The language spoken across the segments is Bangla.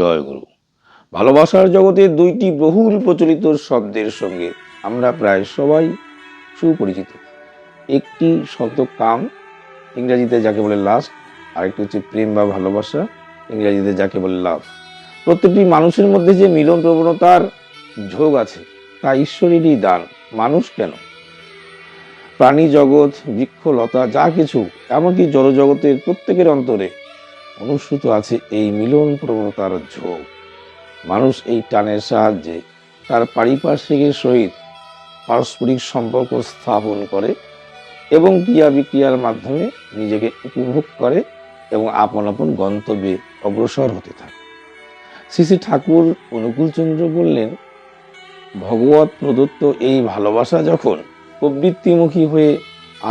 জয় গুরু ভালোবাসার জগতে দুইটি বহুল প্রচলিত শব্দের সঙ্গে আমরা প্রায় সবাই সুপরিচিত। একটি শব্দ কাম, ইংরাজিতে যাকে বলে লাস্ট আরেকটি হচ্ছে প্রেম বা ভালোবাসা, ইংরাজিতে যাকে বলে লাভ প্রত্যেকটি মানুষের মধ্যে যে মিলন প্রবণতার ঝোঁক আছে, তা ঈশ্বরেরই দান। মানুষ কেন? প্রাণী জগৎ বৃক্ষলতা যা কিছু, এমনকি জড়জগতের প্রত্যেকের অন্তরে অনুসূত আছে এই মিলন প্রবণতার ঝোঁক। মানুষ এই টানের সাহায্যে তার পারিপার্শ্বিকের সহিত পারস্পরিক সম্পর্ক স্থাপন করে এবং ক্রিয়া বিক্রিয়ার মাধ্যমে নিজেকে উপভোগ করে এবং আপন আপন গন্তব্যে অগ্রসর হতে থাকে। শ্রী শ্রী ঠাকুর অনুকূলচন্দ্র বললেন ভগবত প্রদত্ত এই ভালোবাসা যখন প্রবৃত্তিমুখী হয়ে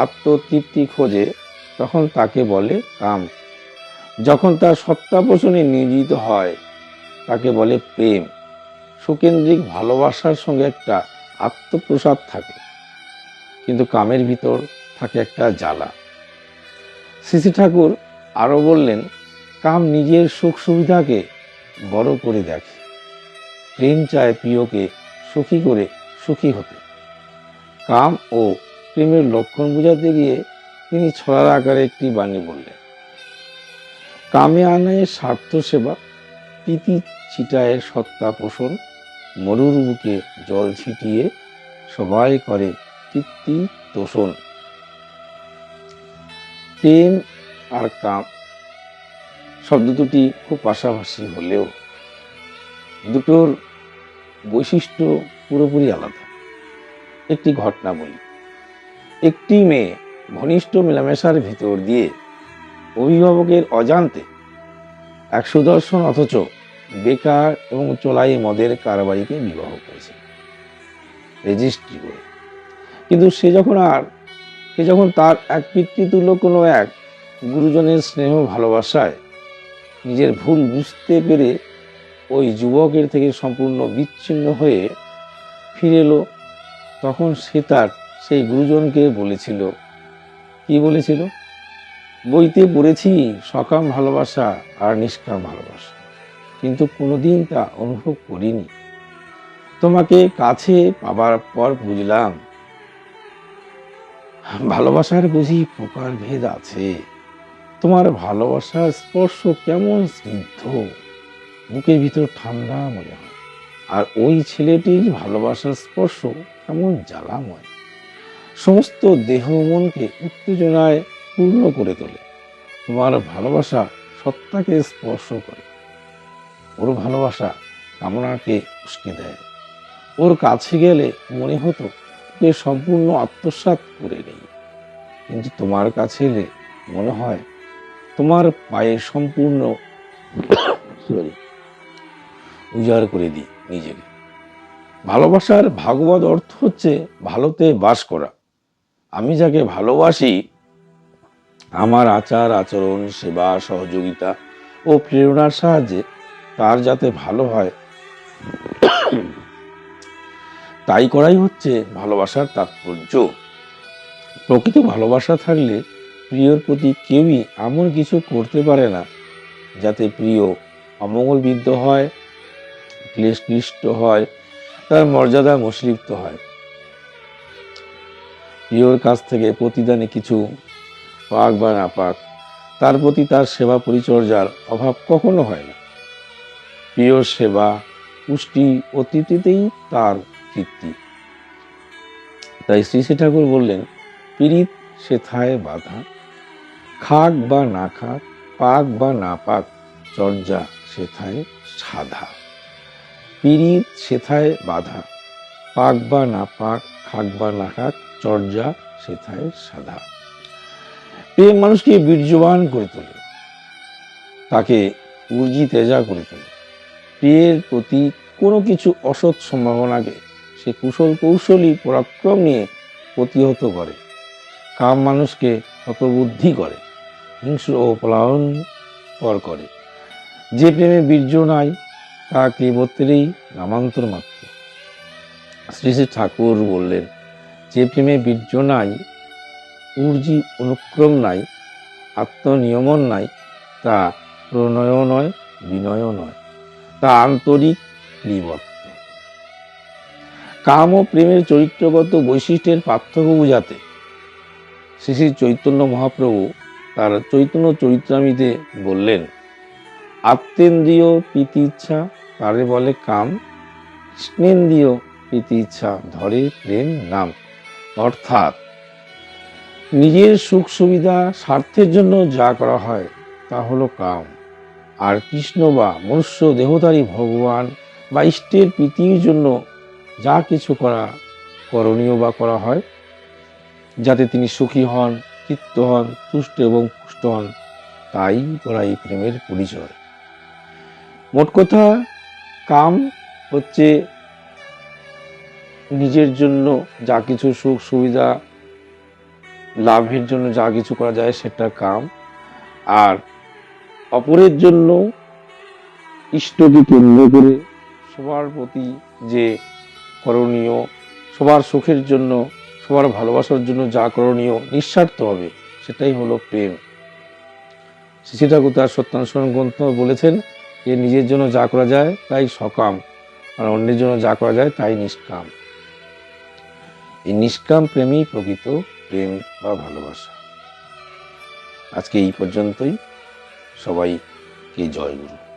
আত্মতৃপ্তি খোঁজে, তখন তাকে বলে কাম যখন তার সত্তা পোষণে নিয়োজিত হয়, তাকে বলে প্রেম। সুকেন্দ্রিক ভালোবাসার সঙ্গে একটা আত্মপ্রসাদ থাকে, কিন্তু কামের ভিতর থাকে একটা জ্বালা। শ্রী ঠাকুর আরও বললেন, কাম নিজের সুখ সুবিধাকে বড় করে দেখে। প্রেম চায় প্রিয়কে সুখী করে সুখী হতে। কাম ও প্রেমের লক্ষণ বোঝাতে গিয়ে তিনি ছড়ার আকারে একটি বাণী বললেন কামে আনায় স্বার্থ সেবা প্রীতি ছিটায় সত্তা পোষণ, মরুর বুকে জল ছিটিয়ে সবাই করে তৃপ্তি তোষণ। প্রেম আর কাম শব্দ দুটি খুব পাশাপাশি হলেও দুটোর বৈশিষ্ট্য পুরোপুরি আলাদা। একটি ঘটনা বলি একটি মেয়ে ঘনিষ্ঠ মেলামেশার ভিতর দিয়ে অভিভাবকের অজান্তে এক সুদর্শন অথচ বেকার এবং চোলাই মদের কারবারিকে বিবাহ করেছে। রেজিস্ট্রি করে। কিন্তু সে যখন আর, সে যখন তার এক পিতৃতুল্য কোনো এক গুরুজনের স্নেহ ভালোবাসায় নিজের ভুল বুঝতে পেরে ওই যুবকের থেকে সম্পূর্ণ বিচ্ছিন্ন হয়ে ফিরে এলো, তখন সে তার সেই গুরুজনকে বলেছিল। কি বলেছিল? বইতে পড়েছি সকাম ভালোবাসা আর নিষ্কাম ভালোবাসা, কিন্তু কোনোদিন তা অনুভব করিনি। তোমাকে কাছে পাবার পর বুঝলাম, ভালোবাসার বুঝি প্রকার ভেদ আছে। তোমার ভালোবাসার স্পর্শ কেমন স্নিগ্ধ, বুকের ভিতর ঠান্ডা মনে হয়, আর ওই ছেলেটির ভালোবাসার স্পর্শ কেমন জ্বালাময়। সমস্ত দেহ মনকে উত্তেজনায় পূর্ণ করে তোলে। তোমার ভালোবাসা সত্তাকে স্পর্শ করে। ওর ভালোবাসা কামনাকে উস্কে দেয়। ওর কাছে গেলে মনে হতো ওকে সম্পূর্ণ আত্মসাৎ করে নেই। কিন্তু তোমার কাছে এলে মনে হয়, তোমার পায়ে সম্পূর্ণ সরি, উজাড় করে দিই নিজেকে। ভালোবাসার ভাগবত অর্থ হচ্ছে ভালোতে বাস করা। আমি যাকে ভালোবাসি আমার আচার, আচরণ, সেবা, সহযোগিতা ও প্রেরণার সাহায্যে তার যাতে ভালো হয়। তাই করাই হচ্ছে ভালোবাসার তাৎপর্য। প্রকৃত ভালোবাসা থাকলে প্রিয়র প্রতি কেউই এমন কিছু করতে পারে না, যাতে প্রিয় অমঙ্গলবিদ্ধ হয় ক্লেশক্লিষ্ট হয়, তার মর্যাদা মুশরিপ্ত হয়। প্রিয়র কাছ থেকে প্রতিদানে কিছু পাক বা না পাক, তার প্রতি তার সেবা পরিচর্যার অভাব কখনো হয় না। প্রিয় সেবা পুষ্টি অতীতেই তার তৃপ্তি তাই শ্রী শ্রী ঠাকুর বললেন, পীড়িত সেথায় বাধা। খাক বা না খাক, পাক বা না পাক, চর্যা সেথায় সাধা। পীড়িত সেথায় বাধা। পাক বা না পাক, খাক বা না খাক, চর্যা সেথায় সাধা। প্রেম মানুষকে বীর্যবান করে তোলে। তাকে উর্জি তেজা করে তোলে। প্রিয়ের প্রতি কোনো কিছু অসৎ সম্ভাবনাকে সে কুশল কৌশলী পরাক্রম নিয়ে প্রতিহত করে। কাম মানুষকে হতবুদ্ধি করে, হিংস্র ও পলায়ন পর করে। যে প্রেমে বীর্য নাই, তা কেবত্রেই নামান্তর মাত্র। শ্রী শ্রী ঠাকুর বললেন, যে প্রেমে বীর্য নাই ঊর্জি অনুক্রম নাই, আত্মনিয়মন নাই, তা প্রণয় নয় বিনয় নয়, তা আন্তরিক নিবর্ত। কাম ও প্রেমের চরিত্রগত বৈশিষ্ট্যের পার্থক্য বোঝাতে শ্রী শ্রী চৈতন্য মহাপ্রভু তার চৈতন্য চরিত্রামিতে বললেন, আত্মেন্দ্রিয় প্রীতি ইচ্ছা তারে বলে কাম, কৃষ্ণেন্দ্রিয় প্রীতি ইচ্ছা ধরে প্রেম নাম। অর্থাৎ নিজের সুখ সুবিধা স্বার্থের জন্য যা করা হয়, তা হলো কাম। আর কৃষ্ণ বা মনুষ্য দেহধারী ভগবান বা ইষ্টের প্রীতির জন্য যা কিছু করা করণীয় বা করা হয়, যাতে তিনি সুখী হন, তৃপ্ত হন, তুষ্ট এবং পুষ্ট হন, তাই করা এই প্রেমের পরিচয়। মোট কথা, কাম হচ্ছে নিজের জন্য যা কিছু সুখ সুবিধা লাভের জন্য যা কিছু করা যায় সেটা কাম। আর অপরের জন্য ইষ্টকে কেন্দ্র করে সবার প্রতি যে করণীয়, সবার সুখের জন্য, সবার ভালোবাসার জন্য যা করণীয় নিঃস্বার্থ হবে, সেটাই হলো প্রেম। শ্রী ঠাকুর তার সত্যানুসরণ গ্রন্থ বলেছেন যে, নিজের জন্য যা করা যায় তাই সকাম, আর অন্যের জন্য যা করা যায় তাই নিষ্কাম। এই নিষ্কাম প্রেমই প্রকৃত। প্রেম বা ভালোবাসা। আজকে এই পর্যন্তই। সবাইকে জয় গুরু।